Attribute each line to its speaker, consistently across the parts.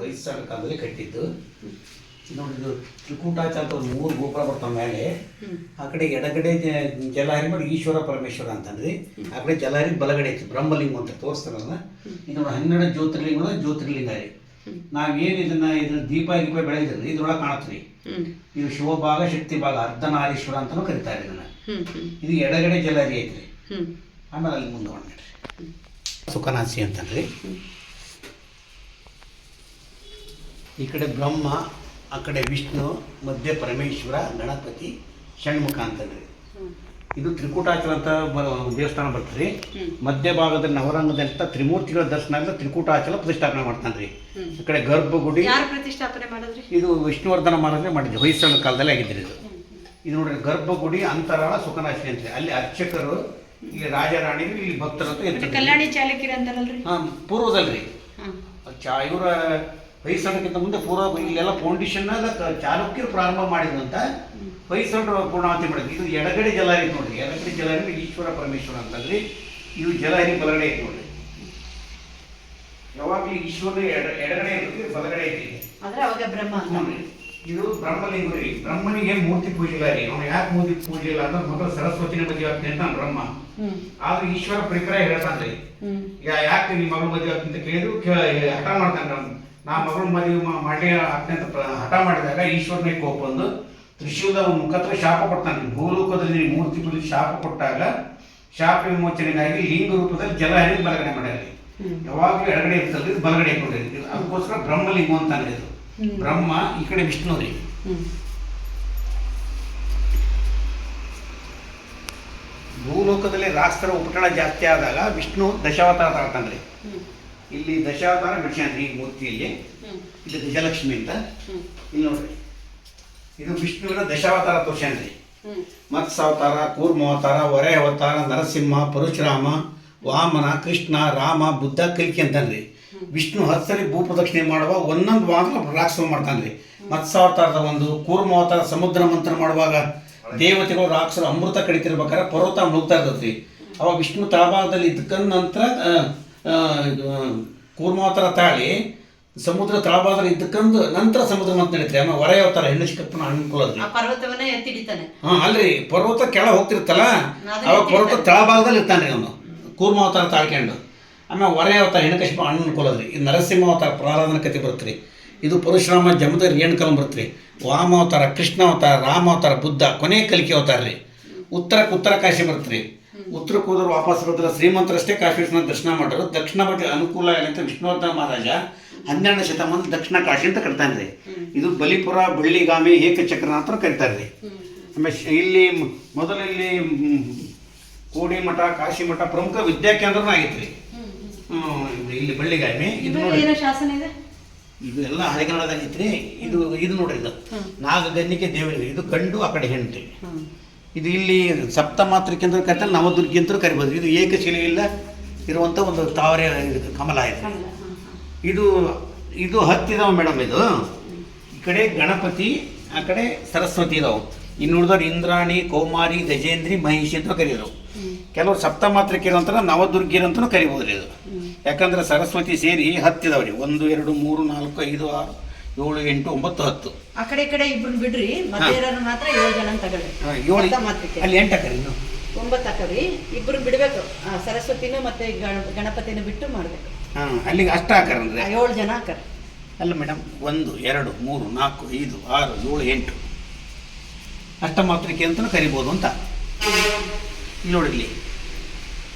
Speaker 1: ವಯಸ್ಸಾದ ಕಾಲದಲ್ಲಿ ಕಟ್ಟಿದ್ದು. ನೋಡಿ ಇದು ತ್ರಿಕೂಟಾಚ ಅಂತ ಒಂದು ಮೂರು ಗೋಪುರ ಬರ್ತಾವ ಮೇಲೆ ಆ ಕಡೆ ಎಡಗಡೆ ಜಲಹರಿ ಮಾಡಿ ಈಶ್ವರ ಪರಮೇಶ್ವರ ಅಂತಂದ್ರಿ ಆ ಕಡೆ ಜಲಹರಿ ಬಲಗಡೆ ಐತಿ ಬ್ರಹ್ಮಲಿಂಗ ಅಂತ ತೋರಿಸ್ತಾರಲ್ಲ ಇದು ನೋಡಿ ಹನ್ನೆರಡು ಜ್ಯೋತಿರ್ಲಿಂಗ ಜ್ಯೋತಿರ್ಲಿಂಗ ರೀ ನಾವೇನು ಇದನ್ನ ಇದ್ರ ದೀಪ ಗೀಪ ಬೆಳೆದಿರಲಿ ಇದ್ರೊಳಗೆ ಕಾಣತ್ರಿ ಇದು ಶಿವಭಾಗ ಶಕ್ತಿ ಭಾಗ ಅರ್ಧನಾರೀಶ್ವರ ಅಂತಾನೂ ಕರೀತಾರೆ ಇದನ್ನ. ಇದು ಎಡಗಡೆ ಜಲಹರಿ ಐತ್ರಿ. ಆಮೇಲೆ ಅಲ್ಲಿ ಮುಂದೆ ಸುಖನಾಸಿ ಅಂತಂದ್ರಿ ಈ ಕಡೆ ಬ್ರಹ್ಮ ಆ ಕಡೆ ವಿಷ್ಣು ಮಧ್ಯೆ ಪರಮೇಶ್ವರ ಗಣಪತಿ ಷಣ್ಮುಖ ಅಂತಂದ್ರಿ. ಇದು ತ್ರಿಕೂಟಾಚಲ ಅಂತ ದೇವಸ್ಥಾನ ಬರ್ತದೆ
Speaker 2: ಮಧ್ಯ
Speaker 1: ಭಾಗದಲ್ಲಿ ನವರಂಗದಂತ ತ್ರಿಮೂರ್ತಿಗಳ ದರ್ಶನ ಆಗಿ ತ್ರಿಕೂಟಾಚಲ ಪ್ರತಿಷ್ಠಾಪನೆ ಮಾಡ್ತಾನೆ
Speaker 2: ರೀ
Speaker 1: ಈ ಕಡೆ ಗರ್ಭಗುಡಿ.
Speaker 2: ಯಾರು ಪ್ರತಿಷ್ಠಾಪನೆ ಮಾಡಿದ್ರಿ?
Speaker 1: ಇದು ವಿಷ್ಣುವರ್ಧನ ಮಹಾರಾಜನೇ ಮಾಡಿದ್ರು ಹೊಯ್ಸಳ ಕಾಲದಲ್ಲಿ ಆಗಿದ್ರಿ ಇದು. ಇದು ನೋಡ್ರಿ ಗರ್ಭಗುಡಿ ಅಂತರಾಳ ಸುಖನಾಶಿ ಅಂತ ಅಲ್ಲಿ ಅರ್ಚಕರು ಇಲ್ಲಿ ರಾಜರಾಣಿಗಳು ಇಲ್ಲಿ ಭಕ್ತರು ಅಂತ
Speaker 2: ಮತ್ತೆ
Speaker 1: ಇರ್ತಾರೆ.
Speaker 2: ಕಲ್ಯಾಣಿ ಚಾಲಕಿರಿ ಅಂತಾರಲ್ರಿ?
Speaker 1: ಹಾಂ ಪೂರ್ವದಲ್ರಿ.
Speaker 2: ಹ್ಮ್.
Speaker 1: ಚಾ ಇವರ ಹೊಯ್ಸಳಕ್ಕಿಂತ ಮುಂದೆ ಪೂರ್ವ ಇಲ್ಲೆಲ್ಲ ಫೌಂಡೇಶನ್ ಚಾಲುಕ್ಯರು ಪ್ರಾರಂಭ ಮಾಡಿದಂತ ಹೊಯ್ಸಳರು ಪೂರ್ಣಾವತಿ ಮಾಡಿದ್ರು. ಇದು ಎಡಗಡೆ ಜಲಹರಿ ನೋಡ್ರಿ. ಎಡಗಡೆ ಜಲಹರಿ ಈಶ್ವರ ಪರಮೇಶ್ವರ ಅಂತಂದ್ರಿ ಇದು ಜಲಹರಿ ಬಲಗಡೆ ಐತಿ ನೋಡ್ರಿ. ಯಾವಾಗಲೂ ಈಶ್ವರ ಎಡ ಎಡಗಡೆ ಇರ್ತದೆ ಬಲಗಡೆ ಐತಿ
Speaker 2: ಆದ್ರೆ ಅವಾಗ ಬ್ರಹ್ಮ
Speaker 1: ನೋಡ್ರಿ ಇದು ಬ್ರಹ್ಮಲಿಂಗ ರೀ. ಬ್ರಹ್ಮನಿಗೆ ಮೂರ್ತಿ ಪೂಜೆ ಇಲ್ಲ ರೀ ಅವ್ನು ಯಾಕೆ ಮೂರ್ತಿ ಪೂಜೆ ಇಲ್ಲ ಅಂದ್ರೆ ಮೊದಲು ಸರಸ್ವತಿನ ಮದುವೆ ಆಗ್ತೀನಿ ಅಂತ ಬ್ರಹ್ಮ.
Speaker 2: ಹ್ಮ್.
Speaker 1: ಆದ್ರೆ ಈಶ್ವರ ಪ್ರಿಪೇರ್ ಹೇಳ್ತಾನ್ರಿ. ಈಗ ಯಾಕೆ ನಿಮ್ಮ ಮಗಳು ಮದುವೆ ಆಗ್ತೀನಿ ಅಂತ ಕೇಳಿದ್ರು ಹಠ ಮಾಡ್ತಾನೆ. ನಾ ಮಗಳು ಮದುವೆ ಮಾಡಲಿ ಮಾಡಿ ಆಗ್ತೀನಿ ಅಂತ ಹಠ ಮಾಡಿದಾಗ ಈಶ್ವರನೇ ಕೋಪ ಬಂದು ತ್ರಿಶೂಲದ ಅವ್ನ ಮುಖತ್ರ ಶಾಪ ಕೊಡ್ತಾನೆ ಭೂಲೋಕದಲ್ಲಿ ಮೂರ್ತಿ ಬದಲು ಶಾಪ ಕೊಟ್ಟಾಗ ಶಾಪ ವಿಮೋಚನೆಗಾಗಿ ಲಿಂಗ ರೂಪದಲ್ಲಿ ಜಲ ಹರಿದು ಬಲಗಡೆ ಮಾಡ್ಯಾರಿ
Speaker 2: ಹ್ಮ್.
Speaker 1: ಯಾವಾಗಲೂ ಎಡಗಡೆ ಇರ್ತದೆ ಬಲಗಡೆ ಕೊಡಲಿ ಅದಕ್ಕೋಸ್ಕರ ಬ್ರಹ್ಮಲಿಂಗ ಅಂತ ಇದು. ಬ್ರಹ್ಮ ಈ ಕಡೆ ವಿಷ್ಣು ರೀ ಭೂಲೋಕದಲ್ಲಿ ರಾಷ್ಟ್ರ ಉಪಟಳ ಜಾಸ್ತಿ ಆದಾಗ ವಿಷ್ಣು ದಶಾವತಾರ
Speaker 2: ಹ್ಮ್.
Speaker 1: ಇಲ್ಲಿ ದಶಾವತಾರ ಬಿಡ್ಸ್ಯಾನ್ರಿ ಈ ಮೂರ್ತಿಯಲ್ಲಿ.
Speaker 2: ಹ್ಮ್.
Speaker 1: ಇದು ಗಜಲಕ್ಷ್ಮಿ ಅಂತ. ಇಲ್ಲಿ ನೋಡ್ರಿ ಇದು ವಿಷ್ಣುವಿನ ದಶಾವತಾರ ತೋರ್ಸ್ಯಾನ್ರಿ ಮತ್ಸಾವತಾರ ಕೂರ್ಮಾವತಾರ ವರೆ ಅವತಾರ ನರಸಿಂಹ ಪರಶುರಾಮ ವಾಮನ ಕೃಷ್ಣ ರಾಮ ಬುದ್ಧ ಕಲ್ಕಿ ಅಂತನ್ರಿ. ವಿಷ್ಣು ಹತ್ತರಿ ಭೂ ಭೂಪ್ರದಕ್ಷಿಣೆ ಮಾಡುವ ಒಂದೊಂದು ವಾಹನ ರಾಕ್ಷಸ ಮಾಡ್ತಾನ್ರಿ. ಮತ್ಸಾವತಾರದ ಒಂದು ಕೂರ್ಮಾವತಾರ ಸಮುದ್ರ ಮಂತ್ರ ಮಾಡುವಾಗ ದೇವತೆಗಳು ರಾಕ್ಷಸರು ಅಮೃತ ಕಡಿತಿರ್ಬೇಕಾದ್ರೆ ಪರ್ವತ ಮುಳುಗ್ತಾ ಇರ್ತದ್ರಿ ಅವಾಗ ವಿಷ್ಣು ತಳಭಾಗದಲ್ಲಿ ಇದ್ಕಂದ ನಂತರ ಕೂರ್ಮಾವತಾರ ತಾಳಿ ಸಮುದ್ರ ತಳಭಾಗದಲ್ಲಿ ಇದ್ದಕ್ಕಂದು ನಂತರ ಸಮುದ್ರ ಮತ್ತೆ ನಡೀತಾರೆ. ಆಮೇಲೆ ಹೊರ ಅವತಾರ ಹೆಣ್ಣು ಚಿಕ್ಕಪ್ಪನ ಅನುಕೂಲ
Speaker 2: ಆ ಪರ್ವತವನ್ನ ಎತ್ತಿಡಿತಾನೆ.
Speaker 1: ಹಾ ಅಲ್ರಿ. ಪರ್ವತ ಕೆಳ ಹೋಗ್ತಿರ್ತಲ್ಲ ಅವಾಗ ಪರ್ವತ. ತಳಭಾಗದಲ್ಲಿ ಇರ್ತಾನೆ ಅವನು ಕೂರ್ಮ ಅವತಾರ ತಾಳ್ಕೊಂಡು. ಆಮೇಲೆ ಹೊರೆ ಅವತಾರ ಹೆಣಕಶಿಪ ಅನ್ಕೊಳ್ಳೋದ್ರಿ ಇದು ನರಸಿಂಹ ಅವತಾರ ಪ್ರಹ್ಲಾದನ ಕತೆ ಬರುತ್ತೆ ಇದು ಪರಶುರಾಮ ಜಮದ ರೇಣುಕಲ್ ಬರುತ್ತೆ ವಾಮ ಅವತಾರ ಕೃಷ್ಣ ಅವತಾರ ರಾಮ ಅವತಾರ ಬುದ್ಧ ಕೊನೆ ಕಲಿಕೆ ಅವತಾರ ರೀ ಉತ್ತರಕ್ಕೆ ಉತ್ತರ ಕಾಶಿ ಬರುತ್ತೆ ಉತ್ತರಕ್ಕೆ ಹೋದ್ರೆ ವಾಪಸ್ ಬರೋದಿಲ್ಲ ಶ್ರೀಮಂತರಷ್ಟೇ ಕಾಶಿ ವಿಶ್ವನಾಥ ದರ್ಶನ ಮಾಡೋರು ದಕ್ಷಿಣ ಬಗ್ಗೆ ಅನುಕೂಲ ಏನಂತ ವಿಷ್ಣುವರ್ಧನ ಮಹಾರಾಜ ಹನ್ನೆರಡನೇ ಶತಮಾನ ದಕ್ಷಿಣ ಕಾಶಿ ಅಂತ ಕರಿತಾನೆ ರೀ. ಇದು ಬಲಿಪುರ ಬಳ್ಳಿಗಾಮಿ ಏಕಚಕ್ರ ಅಂತ ಕರಿತಾರೆ ರೀ. ಆಮೇಲೆ ಇಲ್ಲಿ ಮೊದಲು ಇಲ್ಲಿ ಕೋಡಿ ಮಠ ಕಾಶಿ ಮಠ ಪ್ರಮುಖ ವಿದ್ಯಾಕೇಂದ್ರನೂ ಆಗೈತೆ ರೀ. ಇಲ್ಲಿ ಬಳ್ಳಿಗಾಮಿ ಇದು
Speaker 2: ಇದು
Speaker 1: ನೋಡಿ.
Speaker 2: ಇದೆ?
Speaker 1: ಎಲ್ಲ ಐತ್ರಿ. ಇದು ಇದು ನೋಡ್ರಿ ಇದು. ನಾಗಗನ್ನಿಕೆ ದೇವರಿ ಇದು ಕಂಡು ಆ ಕಡೆ
Speaker 2: ಹ್ಮ್.
Speaker 1: ಇದು ಇಲ್ಲಿ ಸಪ್ತಮಾತೃಕೆ ಅಂತ ಕರಿತಾರೆ ನವದುರ್ಗಿ ಅಂತ ಕರಿಬೋದು. ಇದು ಏಕಶಿಲೆಯಿಲ್ಲ ಇರುವಂಥ ಒಂದು ತಾವರೆ ಇದು ಕಮಲ ಇದೆ. ಇದು ಇದು ಹತ್ತಿದವ ಮೇಡಮ್ ಇದು. ಈ ಕಡೆ ಗಣಪತಿ ಆ ಕಡೆ ಸರಸ್ವತಿ ಇದಾವೆ. ಇನ್ನು ಉಳಿದವ್ರು ಇಂದ್ರಾಣಿ ಕೌಮಾರಿ ಗಜೇಂದ್ರಿ ಮಹಿಷಿ ಅಂತ ಕರೀರು ಕೆಲವರು ಸಪ್ತಮಾತ್ರಿಕೆ ಅಂತ ನವದುರ್ಗಿರು ಅಂತಲೂ ಕರಿಬೋದು ರೀ ಇದು. ಯಾಕಂದ್ರೆ ಸರಸ್ವತಿ ಸೇರಿ ಹತ್ತಿದಾವ್ರಿ. ಒಂದು ಎರಡು ಮೂರು ನಾಲ್ಕು ಐದು ಆರು ಏಳು ಎಂಟು ಒಂಬತ್ತು ಹತ್ತು.
Speaker 2: ಆ ಕಡೆ ಈ ಕಡೆ ಇಬ್ಬರು ಬಿಡ್ರಿ ಮತ್ತೆ ಇರೋರು ಮಾತ್ರ ಏಳು ಜನ ತಗೊಳ್ಳಿ
Speaker 1: ಆ, ಏಳು
Speaker 2: ಸಪ್ತಮಾತೃಕೆ.
Speaker 1: ಅಲ್ಲಿ ಎಂಟು ಹಾಕರಿ ಇನ್ನು.
Speaker 2: ಒಂಬತ್ತು ಹಾಕವ್ರಿ ಇಬ್ಬರು ಬಿಡಬೇಕು. ಆ, ಸರಸ್ವತಿನೂ ಮತ್ತೆ ಗಣ- ಗಣಪತಿನೂ ಬಿಟ್ಟು ಮಾಡ್ಬೇಕು.
Speaker 1: ಹಾಂ ಅಲ್ಲಿಗೆ ಅಷ್ಟ ಹಾಕಾರಂದ್ರೆ
Speaker 2: ಆ, ಏಳು ಜನ ಹಾಕರ್
Speaker 1: ಅಲ್ಲ ಮೇಡಮ್ ಒಂದು ಎರಡು ಮೂರು ನಾಲ್ಕು ಐದು ಆರು ಏಳು ಎಂಟು. ಅಷ್ಟಮಾತ್ರಿಕೆ ಅಂತಲೂ ಕರಿಬೋದು ಅಂತ. ಇಲ್ಲಿ ನೋಡಿ ಇಲ್ಲಿ.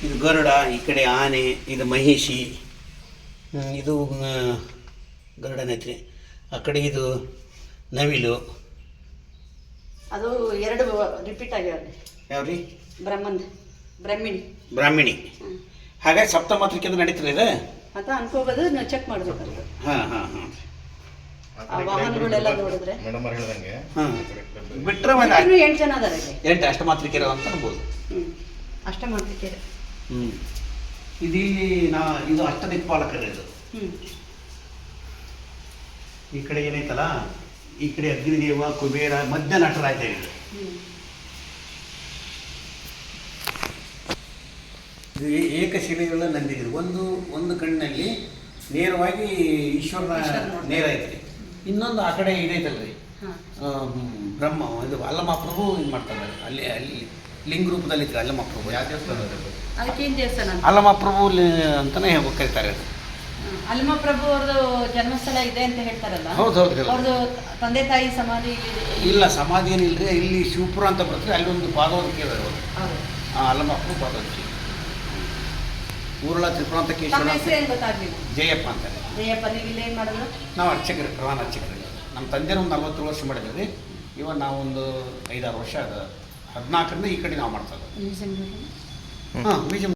Speaker 1: ಇದು ಗರುಡ ಈ ಕಡೆ ಆನೆ ಇದು ಮಹಿಷಿ. ಹ್ಮ್, ಇದು ಆ, ಗರುಡನೈತ್ರಿ ಆ ಕಡೆ ಇದು ನವಿಲು.
Speaker 2: ಅದು ಎರಡು ರಿಪೀಟ್ ಆಗ್ಯಾವ್ರಿ
Speaker 1: ಯಾವ್ರಿ?
Speaker 2: ಬ್ರಹ್ಮನ್ ಬ್ರಹ್ಮಿಣಿ.
Speaker 1: ಬ್ರಾಹ್ಮಿಣಿ.
Speaker 2: ಹಾಗೆ
Speaker 1: ಹಾಗಾಗಿ ಸಪ್ತಮಾತ್ರಿಕೆ ಅಂತ ನಡೀತದೆ ಇದು?
Speaker 2: ಅಂತ ಅನ್ಕೋಬೋದು ನಾವು ಚೆಕ್ ಮಾಡಬೇಕು
Speaker 1: ಹಾಂ ಹಾಂ ಹಾಂ.
Speaker 2: ಆ ವಾಹನಗಳೆಲ್ಲ ನೋಡಿದ್ರೆ.
Speaker 3: ಮೇಡಮ್ ಅವ್ರು ಹೇಳ್ದಂಗೆ.
Speaker 1: ಹಾಂ. ಬಿಟ್ಟರೆ ಒಂದು
Speaker 2: ಇನ್ನೂ ಎಂಟು ಜನ ಅದಾರೆ ಇಲ್ಲಿ.
Speaker 1: ಎಂಟು ಅಷ್ಟಮಾತ್ರಿಕೆ ಇರೋ ಅಂತ ಅನ್ಬೋದು.
Speaker 2: ಹ್ಮ್. ಅಷ್ಟ ಮಾಡ್ಲಿಕ್ಕೆ
Speaker 1: ಹ್ಞೂ ಇದು ಇಲ್ಲಿ ನಾ ಇದು ಅಷ್ಟದಿಕ್ಪಾಲಕರು ಇದು
Speaker 2: ಹ್ಮ್.
Speaker 1: ಈ ಕಡೆ ಏನೈತಲ್ಲ ಈ ಕಡೆ ಅಗ್ನಿದೇವ ಕುಬೇರ ಮಧ್ಯ ನಟರಾಜ ಇದು ಏಕಶಿಲೆಗಳ ನಂದಿದ್ರು. ಒಂದು ಒಂದು ಕಣ್ಣಲ್ಲಿ ನೇರವಾಗಿ ಈಶ್ವರನ. ನೇರ ಐತ್ರಿ ಇನ್ನೊಂದು ಆ ಕಡೆ ಇದೈತಲ್ರಿ.
Speaker 2: ಹಾಂ.
Speaker 1: ಬ್ರಹ್ಮ ಇದು ಅಲ್ಲಮ್ಮ ಪ್ರಭು ಇದು ಮಾಡ್ತಾರೆ. ಅಲ್ಲಿ ಅಲ್ಲಿ ಲಿಂಗ ರೂಪದಲ್ಲಿ ಇದ್ರೆ ಅಲ್ಲಮ್ಮ ಪ್ರಭು
Speaker 3: ಯಾವ ದೇವಸ್ಥಾನ ಅದು?
Speaker 2: ಅದಕ್ಕೇನು ದೇವಸ್ಥಾನ ಅಂತ?
Speaker 1: ಅಲ್ಲಮ್ಮ ಪ್ರಭು ಲಿ- ಅಂತಾನೆ ಕರೀತಾರೆ ಅದು.
Speaker 2: ಪ್ರಭು ಅವ್ರದ್ದು ಜನ್ಮಸ್ಥಳ ಇದೆ ಅಂತ ಹೇಳ್ತಾರಲ್ಲ?
Speaker 1: ಹೌದು ಹೌದು ಹೌದು.
Speaker 2: ಅವ್ರದ್ದು ತಂದೆ ತಾಯಿ ಸಮಾಧಿ ಇಲ್ಲಿ-
Speaker 1: ಸಮಾಧಿ ಏನಿಲ್ರಿ ಇಲ್ಲಿ ಶಿವಪುರ ಅಂತ ಬರ್ತದೆ ಅಲ್ಲಿ ಒಂದು ಪಾದವಂತಿಕೆ ಇದಾರೆ ಅವರು.
Speaker 2: ಹೌದು.
Speaker 1: ಅಲ್ಲಮ್ಮ ಪ್ರಭು ಭಾಗವತಿಕೆ ಊರಳ
Speaker 2: ತಮ್ಮ
Speaker 1: ಅಂತ
Speaker 2: ಹೆಸರು ಏನು ಗೊತ್ತಾಗ್ಲಿಲ್ಲ?
Speaker 1: ಜಯಪ್ಪ ಅಂತಾರೆ
Speaker 2: ಜಯಪ್ಪ ನೀವು ಇಲ್ಲಿ ಏನು ಮಾಡೋದು
Speaker 1: ನಾವು ಅರ್ಚಕರು ಪ್ರಧಾನ ಅರ್ಚಕರು. ನಮ್ಮ ತಂದೆ ಒಂದು ನಲ್ವತ್ತು ವರ್ಷ ಮಾಡಿದ್ವಿ ಇವಾಗ ನಾವೊಂದು ಐದಾರು ವರ್ಷ ಅದ. ಹದಿನಾಲ್ಕರಿಂದ ಈ ಕಡೆ ನಾವು ಮಾಡ್ತಾ ಇದ್ದೀವಿ ಹಾಂ ಮ್ಯೂಸಿಯಂ